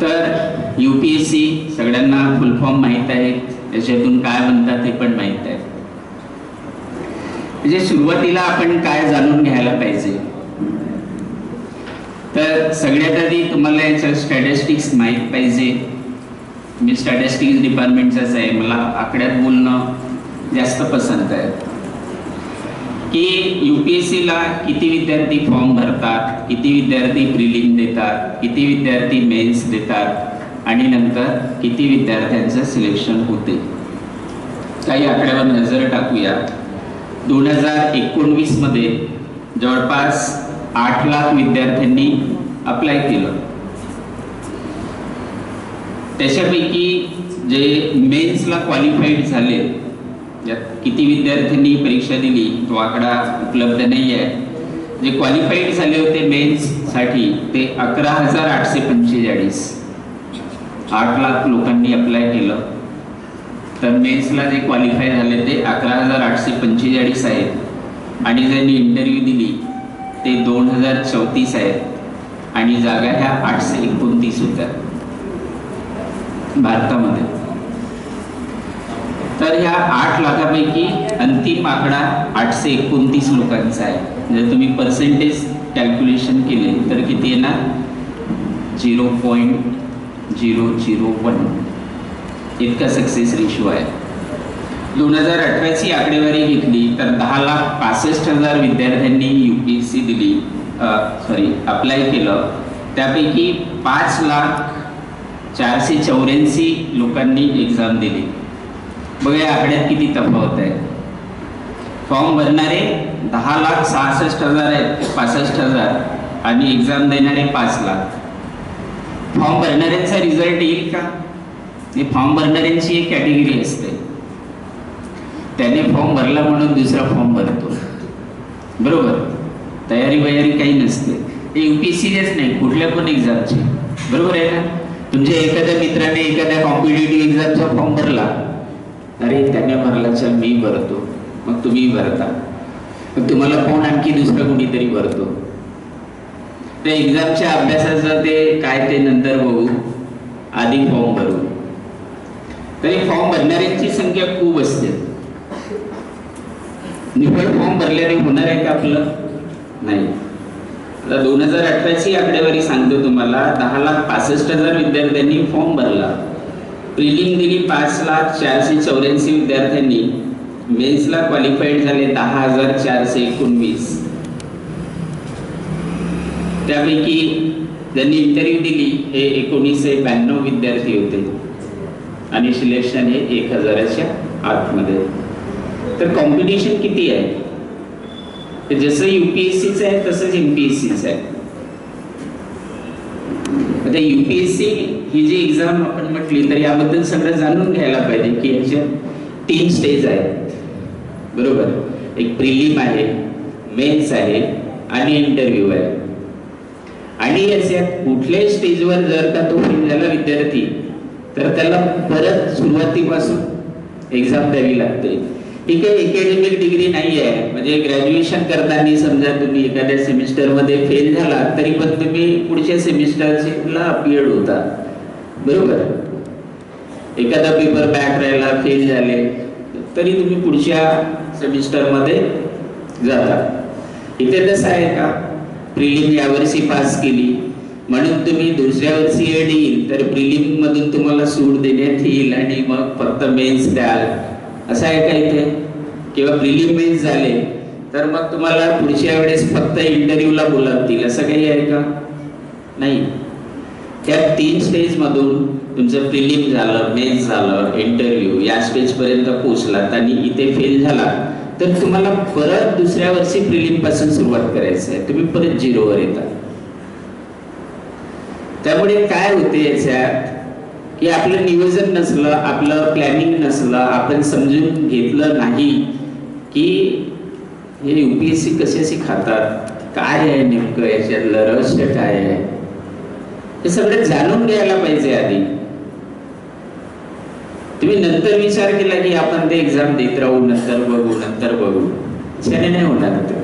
तर U P S C सगळ्यांना फुल form माहीत आहे. त्याच्यातून काय म्हणतात हे पण माहीत आहे. म्हणजे सुरुवातीला आपण काय जाणून घ्यायला पाहिजे? तर सगळ्यात आधी तुम्हाला याच्या स्टॅटिस्टिक्स माहीत पाहिजे. मी स्टॅटिस्टिक्स डिपार्टमेंटचाच आहे. मला आकड्यात बोलणं जास्त पसंत आहे. की यू पी एस सीला किती विद्यार्थी फॉर्म भरतात किती विद्यार्थी प्रिलिम देतात किती विद्यार्थी मेन्स देतात आणि नंतर किती विद्यार्थ्यांचं सिलेक्शन होते. काही आकड्यावर नजर टाकूया. दोन हजार एकोणवीसमध्ये जवळपास आठ लाख विद्यार्थ्यांनी अप्लाय केलं. त्याच्यापैकी जे मेन्सला क्वालिफाईड झाले ज्यात किती विद्यार्थ्यांनी परीक्षा दिली? तो आकडा उपलब्ध नाही आहे जे क्वालिफाईड झाले होते मेन्ससाठी ते अकरा हजार आठशे पंचेचाळीस. आठ लाख लोकांनी अप्लाय केलं. तर मेन्सला जे क्वालिफाय झाले ते अकरा हजार आठशे पंचेचाळीस आहेत आणि ज्यांनी इंटरव्ह्यू दिली ते दोन हजार चौतीस आहेत आणि जागा ह्या आठशे एकोणतीस होत्या. भारतामध्ये. तर ह्या आठ लाखापैकी अंतिम आकडा आठशे एकोणतीस लोकांचा आहे. जर तुम्ही पर्सेंटेज कॅल्क्युलेशन केले तर किती येणार? Zero point zero zero one. इतका सक्सेस रेशो आहे. दोन हजार अठराची आकडेवारी घेतली तर दहा लाख पासष्ट हजार विद्यार्थ्यांनी यू पी एस सी दिली. सॉरी अप्लाय केलं. त्यापैकी पाच लाख चारशे चौऱ्याऐंशी लोकांनी एक्झाम दिली. बघा या आकड्यात किती तफावत आहे फॉर्म भरणारे दहा लाख सहासष्ट हजार आहेत पासष्ट हजार आणि एक्झाम देणारे पाच लाख. फॉर्म भरणाऱ्यांचा रिझल्ट येईल का? हे फॉर्म भरणाऱ्यांची एक कॅटेगरी असते. त्याने फॉर्म भरला म्हणून दुसरा फॉर्म भरतो. बरोबर? तयारी वयारी काही नसते. ते यू पी सीच नाही कुठल्या पण एक्झामची बरोबर आहे ना? तुमच्या एखाद्या मित्राने एखाद्या कॉम्पिटेटिव्ह एक्झामचा फॉर्म भरला अरे त्याने भरला चल मी भरतो. मग तुम्ही भरता. मग तुम्हाला कोण आणखी दुसरं कुणीतरी भरतो? त्या एक्झामच्या अभ्यासाचं ते काय ते नंतर बघू. आधी फॉर्म भरू. तरी फॉर्म भरणाऱ्यांची संख्या खूप असते. निवड फॉर्म भरल्याने होणार आहे का आपलं? नाही. आता दोन हजार अठराची आकडेवारी सांगतो तुम्हाला. दहा लाख पासष्ट हजार विद्यार्थ्यांनी फॉर्म भरला. प्रिलिम दिली पाच लाख चारशे चौऱ्याऐंशी विद्यार्थ्यांनी. मेन्सला क्वालिफाईड झाले दहा हजार चारशे एकोणवीस. त्यापैकी ज्यांनी इंटरव्ह्यू दिली हे एकोणीसशे ब्याण्णव विद्यार्थी होते. आणि सिलेक्शन हे एक हजाराच्या आतमध्ये. तर कॉम्पिटिशन किती आहे? जसं यू पी एस सीचं आहे तसंच एम पी एस सीचं आहे. आता यू पी एस सी ही जी एक्झाम आपण म्हटली तर याबद्दल सगळं जाणून घ्यायला पाहिजे की याच्यात तीन स्टेज आहेत. बरोबर? एक प्रिलिम आहे मेन्स आहे आणि इंटरव्ह्यू आहे. आणि याच्यात कुठल्याही स्टेजवर जर का तो फेल झाला विद्यार्थी तर त्याला परत सुरुवातीपासून एक्झाम द्यावी लागते. ठीक आहे एकॅडमिक डिग्री नाही आहे म्हणजे ग्रॅज्युएशन करताना समजा तुम्ही एखाद्या सेमिस्टरमध्ये फेल झाला तरी पण तुम्ही पुढच्या सेमिस्टरला अपीयर्ड होता. बरोबर? एखादा पेपर बॅक राहिला फेल झाले तरी तुम्ही पुढच्या सेमिस्टरमध्ये जाता. इथे कसं आहे का? प्रिलिम यावर्षी पास केली. म्हणून तुम्ही दुसऱ्या वर्षी एड येईल तर प्रिलिम मधून तुम्हाला सूट देण्यात येईल आणि मग फक्त मेन्स द्याल. असं आहे का इथे? किंवा प्रिलिम मेन्स झाले तर मग तुम्हाला पुढच्या वेळेस फक्त इंटरव्ह्यूला बोलावतील असं काही आहे का? नाही. त्या तीन स्टेजमधून तुमचं प्रिलिम झालं मेन्स झालं इंटरव्ह्यू या स्टेजपर्यंत पोहोचलात आणि इथे फेल झाला तर तुम्हाला परत दुसऱ्या वर्षी प्रिलिमपासून सुरुवात करायची आहे तुम्ही परत झिरोवर येता. त्यामुळे काय होते याच्यात? की आपलं नियोजन नसलं आपलं प्लॅनिंग नसलं आपण समजून घेतलं नाही की हे युपीएससी कशाशी खातात काय आहे नेमकं याच्यातलं रहस्य काय आहे? हे सगळं जाणून घ्यायला पाहिजे आधी. तुम्ही नंतर विचार केला की आपण ते एक्झाम देत राहू नंतर बघू नंतर बघू. त्याने नाही होणार ते.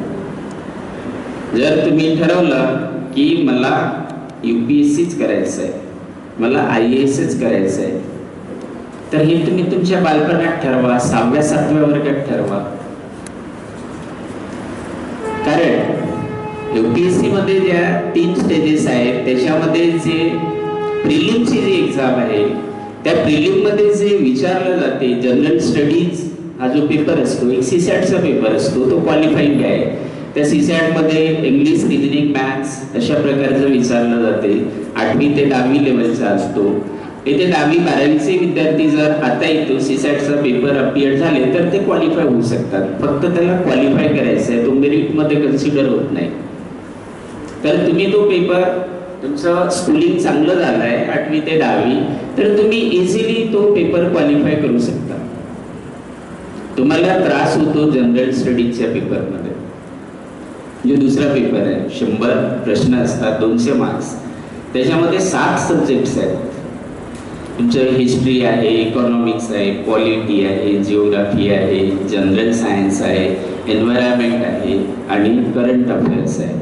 जर तुम्ही ठरवलं की मला युपीएससीच करायचं आहे मला आय एसच करायचं आहे तर हे तुम्ही तुमच्या बालपणात ठरवा सहाव्या सातव्या वर्गात ठरवा. कारण युपीएससी मध्ये ज्या तीन स्टेजेस आहेत त्याच्यामध्ये जे प्रिलिमची जी एक्झाम आहे त्या प्रिलिममध्ये जे विचारलं जाते जनरल स्टडीज हा जो पेपर असतो एक सीसॅटचा पेपर असतो तो क्वालिफाईंग आहे त्या सी मध्ये इंग्लिश रिजनिंग मॅथ्स अशा प्रकारचं विचारलं जाते. आठवी ते दहावी लेवलचा असतो. येथे दहावी बारावीचे विद्यार्थी जर आता येतो सी सॅटचा पेपर अपियर झाले तर ते क्वालिफाय होऊ शकतात. फक्त त्याला क्वालिफाय करायचं आहे. तो मेरिटमध्ये कन्सिडर होत नाही. तर तुम्ही तो पेपर तुमचं स्कूलिंग चांगलं झालं आहे आठवी ते दहावी तर तुम्ही इझिली तो पेपर क्वालिफाय करू शकता. तुम्हाला त्रास होतो जनरल स्टडीजच्या पेपरमध्ये म्हणजे दुसरा पेपर आहे. शंभर प्रश्न असतात दोनशे मार्क्स त्याच्यामध्ये सात सब्जेक्ट्स आहेत. तुमचं हिस्ट्री आहे इकॉनॉमिक्स आहे पॉलिटी आहे जिओग्राफी आहे जनरल सायन्स आहे एन्व्हायरमेंट आहे आणि करंट अफेअर्स आहे.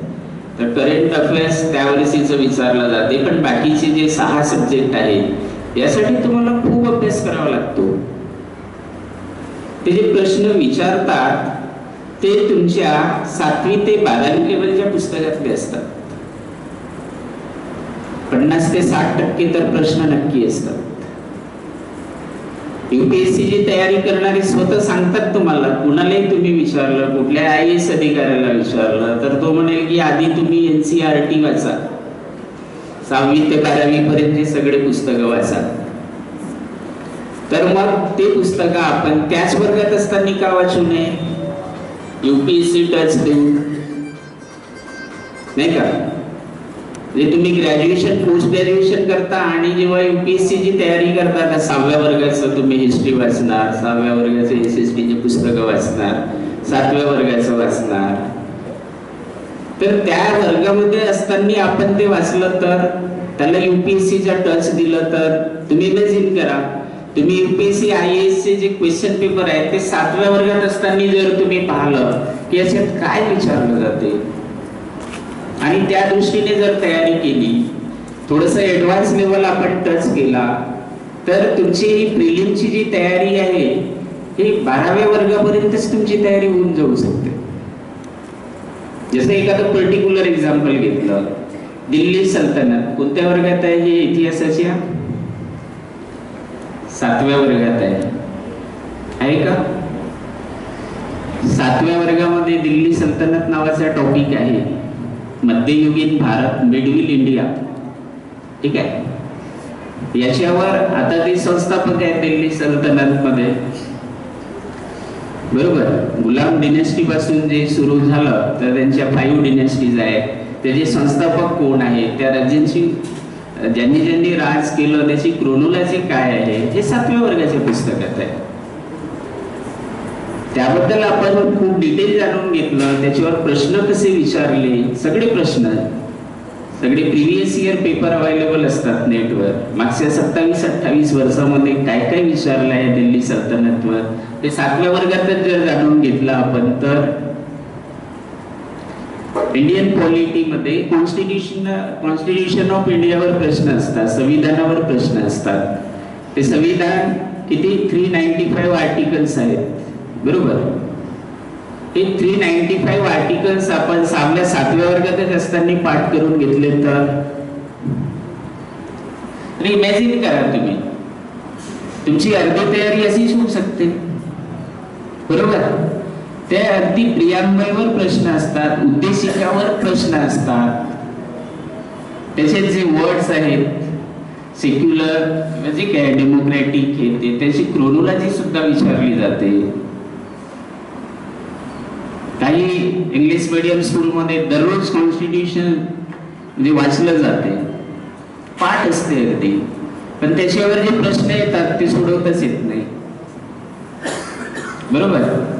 तर करंट अफेअर्स त्या विचारलं जाते पण बाकीचे जे सहा सब्जेक्ट आहेत यासाठी तुम्हाला खूप अभ्यास करावा लागतो. ते जे प्रश्न विचारतात ते तुमच्या सातवी ते बारावी लेवलच्या पुस्तकातले असतात. पन्नास ते साठ टक्के तर प्रश्न नक्की असतात. युपीएससी ची तयारी करणारे स्वतः सांगतात तुम्हाला कुणालाही तुम्ही विचारलं कुठल्या आय एस अधिकाऱ्याला विचारलं तर तो म्हणेल की आधी तुम्ही एन सी आर टी वाचा. सहावी ते बारावी पर्यंतचे सगळे पुस्तकं वाचा. तर मग ते पुस्तकं आपण त्याच वर्गात असताना का वाचू नये? युपीएससी टच देऊ नाही का? म्हणजे तुम्ही ग्रॅज्युएशन पोस्ट ग्रॅज्युएशन करता आणि जेव्हा युपीएससी ची तयारी करता त्या सहाव्या वर्गाचं तुम्ही हिस्ट्री वाचणार सहाव्या वर्गाचं एस एस टीची पुस्तकं वाचणार सातव्या वर्गाचं वाचणार. तर त्या वर्गामध्ये असताना आपण ते वाचलं तर त्याला युपीएससीचा टच दिलं तर तुम्ही इमॅजिन करा. तुम्ही युपीएससी आय एस चे जे क्वेश्चन पेपर आहे ते सातव्या वर्गात असताना जर तुम्ही पाहिलं की याच्यात काय विचारलं जाते? आणि त्या दृष्टीने जर तयारी केली थोडस ऍडव्हान्स लेवल आपण टच केला तर तुमची प्रिलिमची जी तयारी आहे ही बाराव्या वर्गापर्यंतच तुमची तयारी होऊन जाऊ शकते. जसं एखादं पर्टिक्युलर एक्झाम्पल घेतलं दिल्ली सल्तनत कोणत्या वर्गात आहे हे इतिहासाच्या सातव्या वर्गात आहे. आहे का? सातव्या वर्गामध्ये दिल्ली सल्तनत नावाचा टॉपिक आहे. मध्ययुगीन भारत मिडविल इंडिया ठीक आहे? याच्यावर आता ते संस्थापक आहेत दिल्ली सल्तनत मध्ये बरोबर? गुलाम डिनेस्टी पासून जे सुरू झालं तर त्यांच्या फाईव्ह डिनेस्टीज आहेत. त्याचे संस्थापक कोण आहे त्या राज्यांची ज्यांनी ज्यांनी राज केलं त्याची क्रोनोलॉजी काय आहे हे सातव्या वर्गाच्या पुस्तकात आहे. त्याबद्दल आपण खूप डिटेल जाणून घेतलं त्याच्यावर प्रश्न कसे विचारले सगळे प्रश्न. सगळे प्रिव्हियस इयर पेपर अवेलेबल असतात नेटवर मागच्या सत्तावीस अठ्ठावीस वर्षामध्ये काय काय विचारलं आहे दिल्ली सल्तनतवर ते सातव्या वर्गातच जर जाणून घेतलं आपण तर इंडियन पॉलिटीमध्ये कॉन्स्टिट्यूशन कॉन्स्टिट्यूशन ऑफ इंडियावर प्रश्न असतात संविधानावर प्रश्न असतात. ते संविधान किती? थ्री नाईन्टी फाईव्ह आर्टिकल्स आहेत. बरोबर? हे थ्री नाईन्टी फाईव्ह आर्टिकल्स आपण सामन्या सातव्या वर्गातच असताना पाठ करून घेतले तर? इमॅजिन करा तुम्ही. तुमची अर्धी तयारी अशीच होऊ शकते. बरोबर? ते अगदी प्रियांबलवर प्रश्न असतात उद्देशिकावर प्रश्न असतात. त्याचे जे वर्ड्स आहेत सेक्युलर म्हणजे काय डेमोक्रॅटिक हे ते त्याची क्रोनोलॉजी सुद्धा विचारली जाते. काही इंग्लिश मीडियम स्कूलमध्ये दररोज कॉन्स्टिट्यूशन म्हणजे वाचलं जाते. पाठ असते अगदी. पण त्याच्यावर जे प्रश्न येतात ते सोडवताच येत नाही. बरोबर?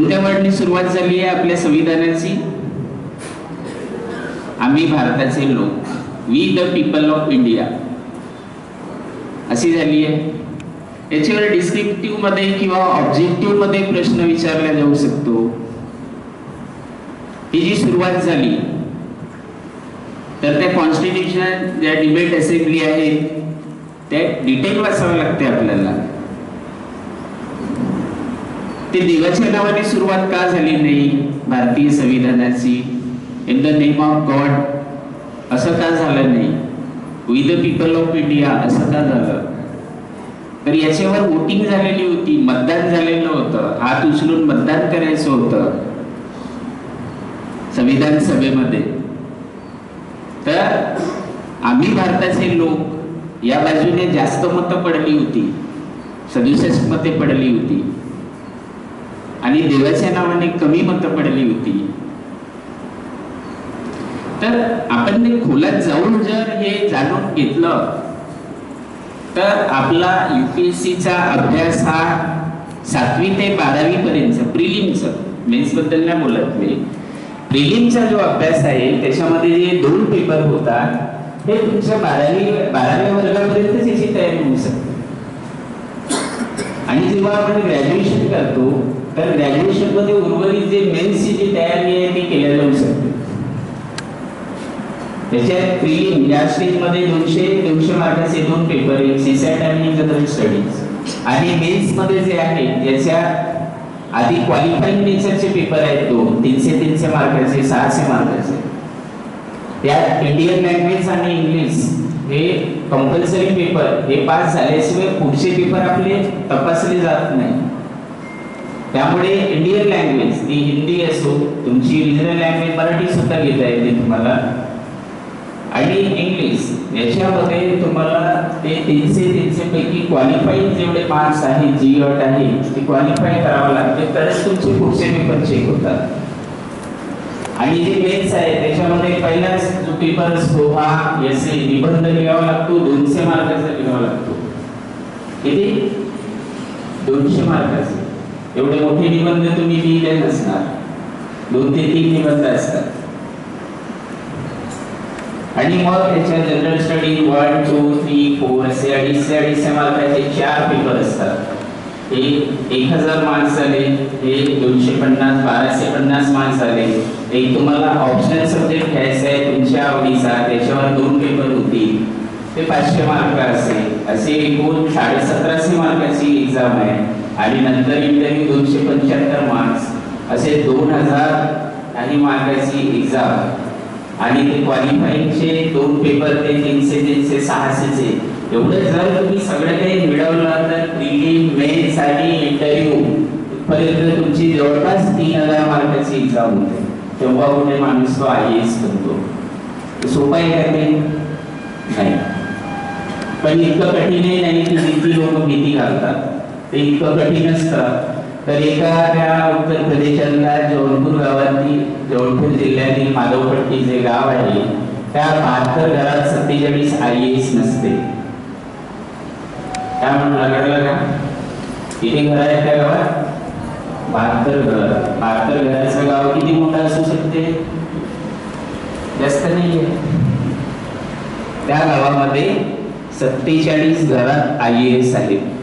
कोणत्या वर्डनी सुरुवात झाली आहे आपल्या संविधानाची. आम्ही भारताचे लोक. We the people of India अशी झाली आहे. याच्यावर डिस्क्रिप्टिव्हमध्ये किंवा ऑब्जेक्टिव्हमध्ये प्रश्न विचारला जाऊ शकतो. ही जी सुरुवात झाली तर त्या कॉन्स्टिट्युशन ज्या डिबेट असेंब्ली आहेत त्या डिटेल वाचावं लागते आपल्याला. ते देवाच्या नावाने सुरुवात का झाली नाही? भारतीय संविधानाची. In the name of God असं का झालं नाही? We the people of India असं का झालं? तर याच्यावर वोटिंग झालेली होती मतदान झालेलं होतं. हात उचलून मतदान करायचं होतं. संविधान सभेमध्ये. तर आम्ही भारताचे लोक या बाजूने जास्त मतं पडली होती. सदुसष्ट मते पडली होती. आणि देवाच्या नावाने कमी मतं पडली होती. तर आपण खोलात जाऊन जर हे जाणून घेतलं तर आपला युपीएससीचा अभ्यास हा सातवी ते बारावी पर्यंत प्रिलिमचा मेन्सबद्दल नाही बोलत मी. प्रिलिमचा जो अभ्यास आहे त्याच्यामध्ये जे दोन पेपर होतात हे तुमच्या बारावी बाराव्या वर्गापर्यंतच याची तयारी होऊ शकते. आणि जेव्हा आपण ग्रॅज्युएशन करतो तर ग्रॅज्युएशनमध्ये उर्वरित जे मेन्सची जी तयारी आहे ती केल्या जाऊ शकते. त्याच्यात प्रिलिम या स्टेजमध्ये दोनशे दोनशे मार्काचे दोन पेपर एक सीसॅट आणि जनरल स्टडीज आणि मेन्समध्ये जे आहे याच्या आधी क्वालिफाईंग नेचरचे पेपर आहेत दोन तीनशे तीनशे मार्काचे सहाशे मार्काचे त्यात इंडियन लँग्वेज आणि इंग्लिश हे कंपल्सरी पेपर हे पास झाल्याशिवाय पुढचे पेपर आपले तपासले जात नाही त्यामुळे इंडियन लँग्वेज ती हिंदी असो तुमची रिजनल लँग्वेज मराठी सुद्धा घेता येते तुम्हाला. आणि इंग्लिश याच्यामध्ये तुम्हाला ते तीनशे तीनशे पैकी क्वालिफाईड जेवढे मार्क्स आहेत जी अट आहे ते क्वालिफाय करावं लागते. तरच तुमचे पुढचे पेपर चेक होतात. आणि जे मेन्स आहे त्याच्यामध्ये पहिलाच जो पेपर असतो हा एस निबंध लिहावा लागतो दोनशे मार्काचा लिहावा लागतो. किती? दोनशे मार्काचे एवढे मोठे निबंध तुम्ही लिहिले नसणार. दोन ते तीन निबंध असतात. आणि मग त्याच्या general study one two three four असे अडीचशे अडीचशे मार्काचे चार पेपर असतात. एक एक हजार मार्क्स झाले हे दोनशे पन्नास बाराशे पन्नास मार्क्स आले. एक तुम्हाला ऑप्शनल सब्जेक्ट घ्यायचा आहे तुमच्या आवडीचा त्याच्यावर दोन पेपर होतील. ते पाचशे मार्क असे असे एकूण साडे सतराशे मार्काची एक्झाम आहे. आणि नंतर इंटरव्ह्यू दोनशे पंच्याहत्तर मार्क्स असे दोन हजार काही मार्काची एक्झाम आणि ते क्वालिफाईंगचे दोन पेपर ते तीनशे तीनशे सहाशेचे. एवढं जर तुम्ही सगळं काही मिळवलं तर प्रिलिम मेन्स आणि इंटरव्ह्यू पर्यंत तुमची जवळपास तीन हजार मार्काची एक्झाम होते. तेव्हा कुठे माणूस तो आय एस बनतो. सोपा आहे का ते? नाही. पण इतकं कठीणही नाही की जितकी लोक भीती घालतात. ते इतकं कठीण असतं. तर एका त्या उत्तर प्रदेशातल्या जौनपूर गावातील जौनपूर जिल्ह्यातील माधवपट्टी जे गाव आहे त्या बहात्तर घरात सत्तेचाळीस आय एस नसते. काय म्हणून लागलं का? किती घर आहेत त्या गावात? बहात्तर घर. बहात्तर घराचं गाव किती मोठं असू शकते? जास्त नाहीये. त्या गावामध्ये सत्तेचाळीस घरात आय एस आहेत.